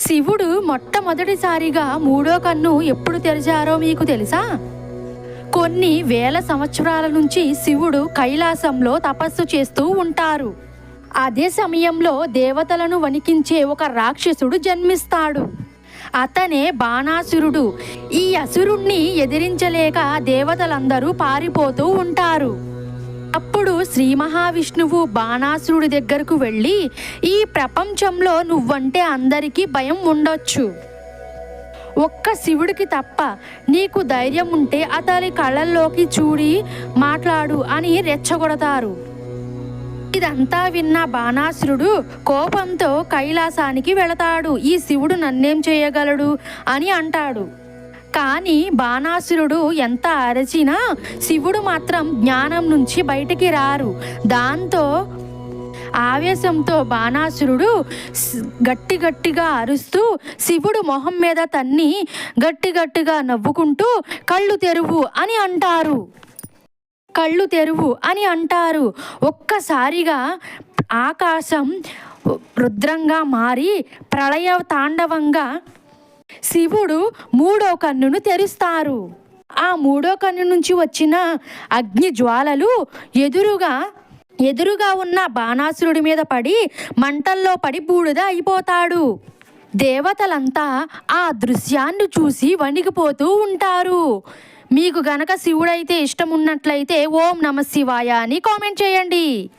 శివుడు మొట్టమొదటిసారిగా మూడో కన్ను ఎప్పుడు తెరిచారో మీకు తెలుసా? కొన్ని వేల సంవత్సరాల నుంచి శివుడు కైలాసంలో తపస్సు చేస్తూ ఉంటారు. అదే సమయంలో దేవతలను వణికించే ఒక రాక్షసుడు జన్మిస్తాడు. అతనే బాణాసురుడు. ఈ అసురుణ్ణి ఎదిరించలేక దేవతలందరూ పారిపోతూ ఉంటారు. అప్పుడు శ్రీ మహావిష్ణువు బాణాసురుడి దగ్గరకు వెళ్ళి ఈ ప్రపంచంలో నువ్వంటే అందరికీ భయం ఉండొచ్చు. ఒక్క శివుడికి తప్ప నీకు ధైర్యం ఉంటే అతని కళ్ళల్లోకి చూడి మాట్లాడు అని రెచ్చగొడతారు. ఇదంతా విన్న బాణాసురుడు కోపంతో కైలాసానికి వెళతాడు. ఈ శివుడు నన్నేం చేయగలడు అని అంటాడు. కానీ బాణాసురుడు ఎంత అరచినా శివుడు మాత్రం జ్ఞానం నుంచి బయటికి రారు. దాంతో ఆవేశంతో బాణాసురుడు గట్టి గట్టిగా అరుస్తూ శివుడు మొహం మీద తన్ని గట్టి గట్టిగా నవ్వుకుంటూ కళ్ళు తెరువు అని అంటారు. కళ్ళు తెరువు అని అంటారు. ఒక్కసారిగా ఆకాశం రుద్రంగా మారి ప్రళయ తాండవంగా శివుడు మూడో కన్నును తెరుస్తారు. ఆ మూడో కన్ను నుంచి వచ్చిన అగ్ని జ్వాలలు ఎదురుగా ఎదురుగా ఉన్న బాణాసురుడి మీద పడి మంటల్లో పడి బూడిద అయిపోతాడు. దేవతలంతా ఆ దృశ్యాన్ని చూసి వణికిపోతూ ఉంటారు. మీకు గనక శివుడైతే ఇష్టం ఉన్నట్లయితే ఓం నమ శివాయ అని కామెంట్ చేయండి.